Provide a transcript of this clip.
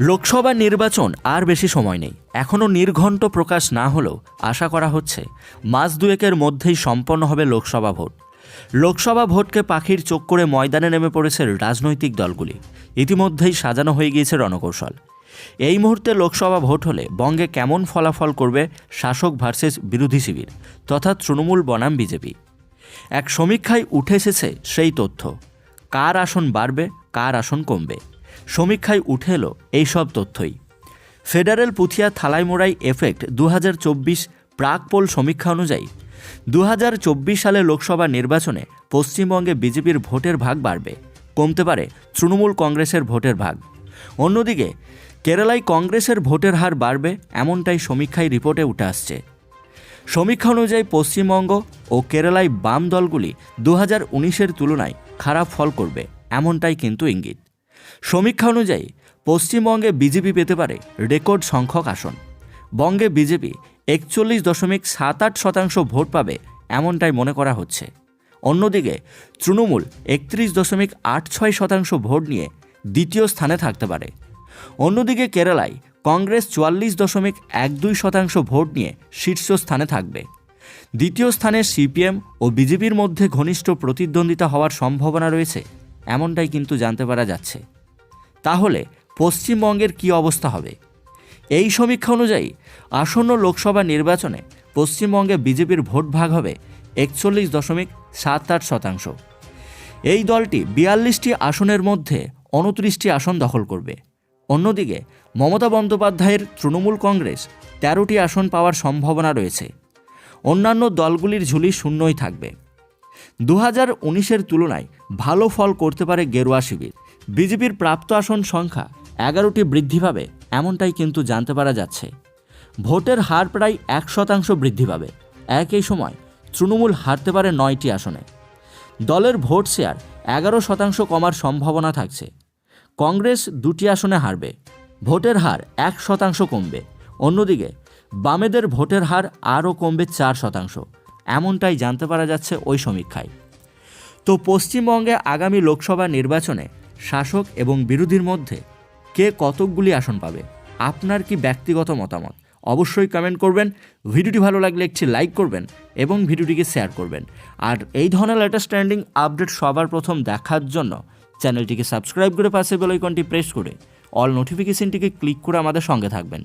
লোকসভা নির্বাচন আর বেশি সময় নেই। এখনও নির্ঘণ্ট প্রকাশ না হলেও আশা করা হচ্ছে মাস দুয়েকের মধ্যেই সম্পন্ন হবে লোকসভা ভোট। লোকসভা ভোটকে পাখির চোখ করে ময়দানে নেমে পড়েছে রাজনৈতিক দলগুলি। ইতিমধ্যেই সাজানো হয়ে গিয়েছে রণকৌশল। এই মুহূর্তে লোকসভা ভোট হলে বঙ্গে কেমন ফলাফল করবে শাসক ভার্সেস বিরোধী শিবির তথা তৃণমূল বনাম বিজেপি? এক সমীক্ষায় উঠে এসেছে সেই তথ্য। কার আসন বাড়বে, কার আসন কমবে? সমীক্ষায় উঠে এলো এইসব তথ্যই। ফেডারেল পুথিয়া থালাইমোড়াই এফেক্ট দু প্রাক পোল সমীক্ষা অনুযায়ী দু হাজার চব্বিশ সালে লোকসভা নির্বাচনে পশ্চিমবঙ্গে বিজেপির ভোটের ভাগ বাড়বে, কমতে পারে তৃণমূল কংগ্রেসের ভোটের ভাগ। অন্যদিকে, কেরালায় কংগ্রেসের ভোটের হার বাড়বে এমনটাই সমীক্ষায় রিপোর্টে উঠে আসছে। সমীক্ষা অনুযায়ী পশ্চিমবঙ্গ ও কেরালায় বাম দলগুলি দু হাজার তুলনায় খারাপ ফল করবে, এমনটাই কিন্তু ইঙ্গিত। সমীক্ষা অনুযায়ী, পশ্চিমবঙ্গে বিজেপি পেতে পারে রেকর্ড সংখ্যক আসন। বঙ্গে বিজেপি একচল্লিশ দশমিক সাত আট শতাংশ ভোট পাবে এমনটাই মনে করা হচ্ছে। অন্যদিকে, তৃণমূল একত্রিশ দশমিক আট ছয় শতাংশ ভোট নিয়ে দ্বিতীয় স্থানে থাকতে পারে। অন্যদিকে কেরালায় কংগ্রেস চুয়াল্লিশ দশমিক এক দুই শতাংশ ভোট নিয়ে শীর্ষ স্থানে থাকবে। দ্বিতীয় স্থানে সিপিএম ও বিজেপির মধ্যে ঘনিষ্ঠ প্রতিদ্বন্দ্বিতা হওয়ার সম্ভাবনা রয়েছে, এমনটাই কিন্তু জানতে পারা যাচ্ছে। তাহলে পশ্চিমবঙ্গের কী অবস্থা হবে? এই সমীক্ষা অনুযায়ী আসন্ন লোকসভা নির্বাচনে পশ্চিমবঙ্গে বিজেপির ভোট ভাগ হবে একচল্লিশ দশমিক সাত আট শতাংশ। এই দলটি বিয়াল্লিশটি আসনের মধ্যে উনত্রিশটি আসন দখল করবে। অন্যদিকে মমতা বন্দ্যোপাধ্যায়ের তৃণমূল কংগ্রেস তেরোটি আসন পাওয়ার সম্ভাবনা রয়েছে। অন্যান্য দলগুলির ঝুলি শূন্যই থাকবে। দু হাজার উনিশের তুলনায় ভালো ফল করতে পারে গেরুয়া শিবির। বিজেপির প্রাপ্ত আসন সংখ্যা এগারোটি বৃদ্ধি পাবে, এমনটাই কিন্তু জানতে পারা যাচ্ছে। ভোটের হার প্রায় এক শতাংশ বৃদ্ধি পাবে। একই সময় তৃণমূল হারতে পারে নয়টি আসনে। দলের ভোট শেয়ার এগারো শতাংশ কমার সম্ভাবনা থাকছে। কংগ্রেস দুটি আসনে হারবে। ভোটের হার এক শতাংশ কমবে। অন্যদিকে বামেদের ভোটের হার আরও কমবে চার শতাংশ। এমনটাই জানতে পারা যাচ্ছে ওই সমীক্ষায়। তো পশ্চিমবঙ্গে আগামী লোকসভা নির্বাচনে শাসক এবং বিরোধীর মধ্যে কে কতকগুলি আসন পাবে, আপনার কি ব্যক্তিগত মতামত? অবশ্যই কমেন্ট করবেন, ভিডিওটি ভালো লাগলে একটি লাইক করবেন এবং ভিডিওটিকে শেয়ার করবেন। আর এই ধরনের লেটেস্ট ট্রেন্ডিং আপডেট সবার প্রথম দেখার জন্য চ্যানেলটিকে সাবস্ক্রাইব করে পাশে বেল আইকনটি প্রেস করে অল নোটিফিকেশনটিকে ক্লিক করে আমাদের সঙ্গে থাকবেন।